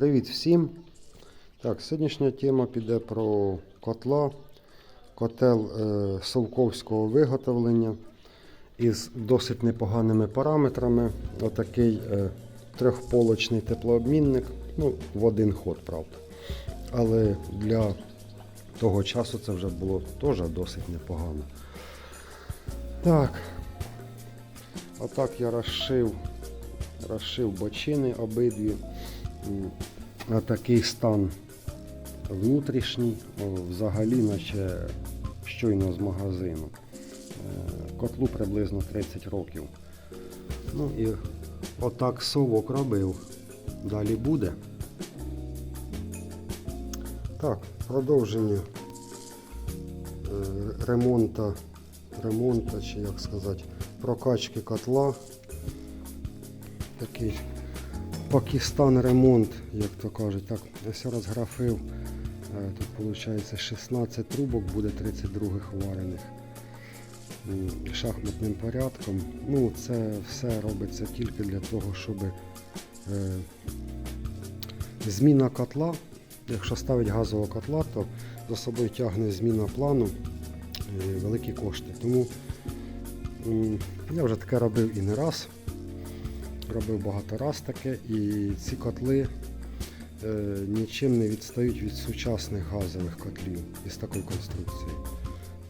Привіт всім! Так, сьогоднішня тема піде про котла. Котел е, совковського виготовлення із досить непоганими параметрами. Отакий е, трьохполочний теплообмінник. Ну, в один ход, правда. Але для того часу це вже було теж досить непогано. Так. Отак я розшив, розшив бочини обидві. Такий стан внутрішній, взагалі, наче щойно з магазину. Е, Котлу приблизно 30 років. Ну і отак совок робив. Далі буде. Так, продовження е, ремонта, ремонта, чи як сказати, прокачки котла. Такий Пакистан ремонт, як то кажуть. Так, ось розграфив. Е, Тут виходить 16 трубок, буде 32 варених. Шахматним порядком. Ну, це все робиться тільки для того, щоб е, зміна котла. Якщо ставить газового котла, то за собою тягне зміна плану е, великі кошти. Тому я вже таке робив і не раз. Робив багато раз таке, і ці котли е, нічим не відстають від сучасних газових котлів із такою конструкцією.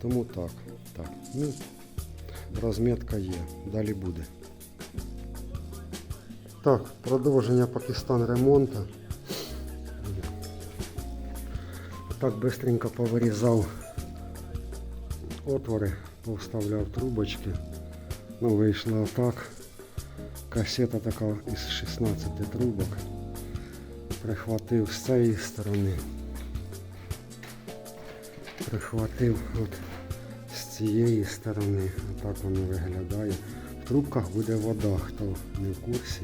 Тому так, так. Ну, розмітка є, далі буде. Так, продовження Пакистан ремонту. Так бистренько повирізав отвори, повставляв трубочки. Ну, вийшло отак. Касета така із 16 трубок. Прихватив з цієї сторони. Прихватив от з цієї сторони. Отак воно виглядає. В трубках буде вода, хто не в курсі.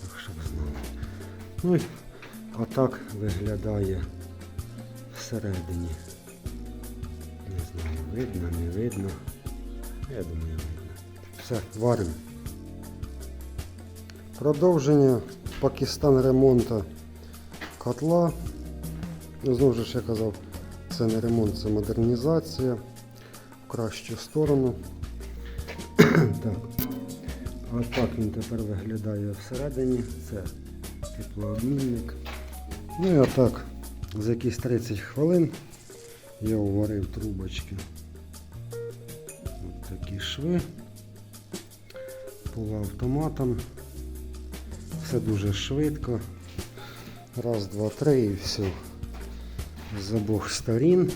Так щоб знали. Ну і отак виглядає всередині. Не знаю, видно, не видно. Я думаю, видно. Все, варимо. Продовження Пакистан ремонту котла. Ну, Знову ж я казав, це не ремонт, це модернізація в кращу сторону. так. А так він тепер виглядає всередині. Це теплообмінник. Ну і отак, за якісь 30 хвилин я уварив трубочки. Ось такі шви полуавтоматом. Все дуже швидко. Раз, два, три і все. З обох сторін.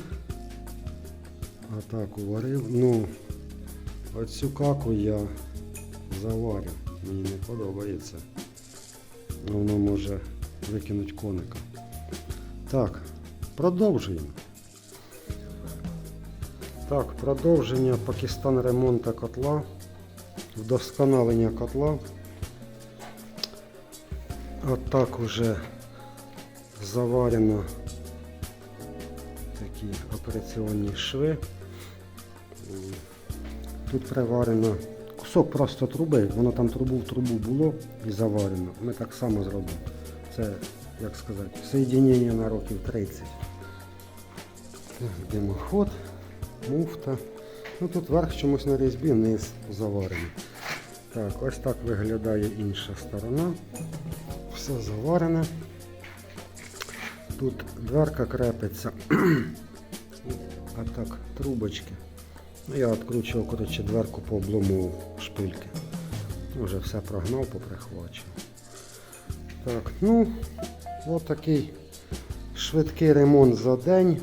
А так уварив. Ну, оцю каку я заварю. Мені не подобається. Воно може викинути коника. Так, продовжуємо. Так, продовження Пакистан ремонту котла. Вдосконалення котла. Отак уже заварено такі операційні шви. Тут приварено кусок просто труби, воно там трубу в трубу було і заварено. Ми так само зробимо. Це, як сказати, соєдинення на років 30. Димоход, муфта. Ну тут верх чомусь на різьбі, низ заварений. Так, ось так виглядає інша сторона. Все заварене. Тут дверка крепиться. А так, трубочки. Ну, я відкручував коротше, дверку по облому шпильки. Вже все прогнав, поприхвачив. Так, ну, от такий швидкий ремонт за день.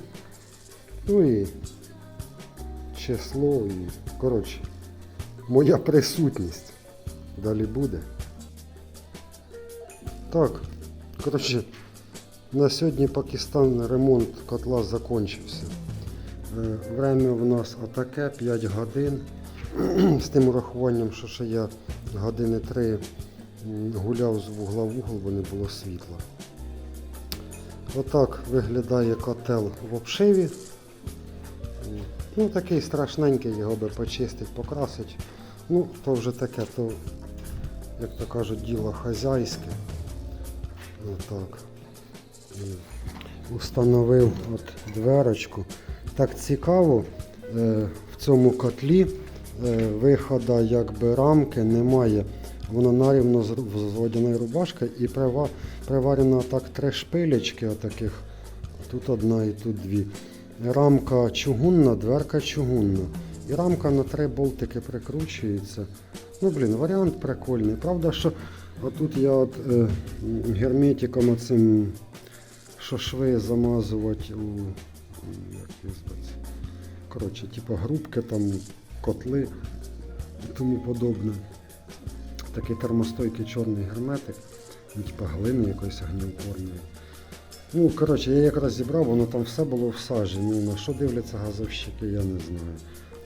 Ну і число і, коротше, моя присутність. Далі буде. Так, коротше, на сьогодні Пакистан ремонт котла закінчився. Е, Время в нас отаке 5 годин. З тим урахуванням, що ще я години 3 гуляв з вугла в угол, бо не було світла. Отак виглядає котел в обшиві. Ну, такий страшненький, його би почистить, покрасить. Ну, то вже таке, то, як то кажуть, діло хазяйське. Отак. Установив от дверочку. Так цікаво, е, в цьому котлі е, виходу якби рамки немає. Воно нарівно з водяною рубашкою і прива- приварено так три шпилечки отаких. Тут одна і тут дві. Рамка чугунна, дверка чугунна. І рамка на три болтики прикручується. Ну, блін, варіант прикольний. Правда, що отут я от е, герметиком оцим, що шви замазувати у. Як? Коротше, типу грубки, там, котли і тому подобне. Такий термостойкий чорний герметик, ну, типу глини якоїсь огнеупорної. Ну, коротше, я якраз зібрав, воно там все було в сажі. Ну, на що дивляться газовщики, я не знаю.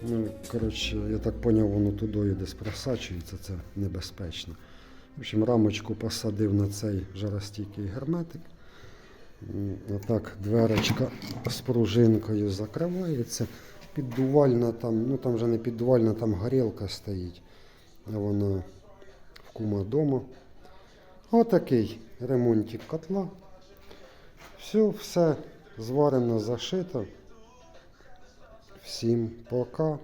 Ну, коротше, я так поняв, воно тудою десь просачується, це небезпечно. В общем, рамочку посадив на цей жаростійкий герметик. Отак дверочка з пружинкою закривається. Піддувальна там, ну там вже не піддувальна, там горілка стоїть. Вона в кума вдома. Отакий ремонтик котла. Все, все зварено, зашито. Всім пока.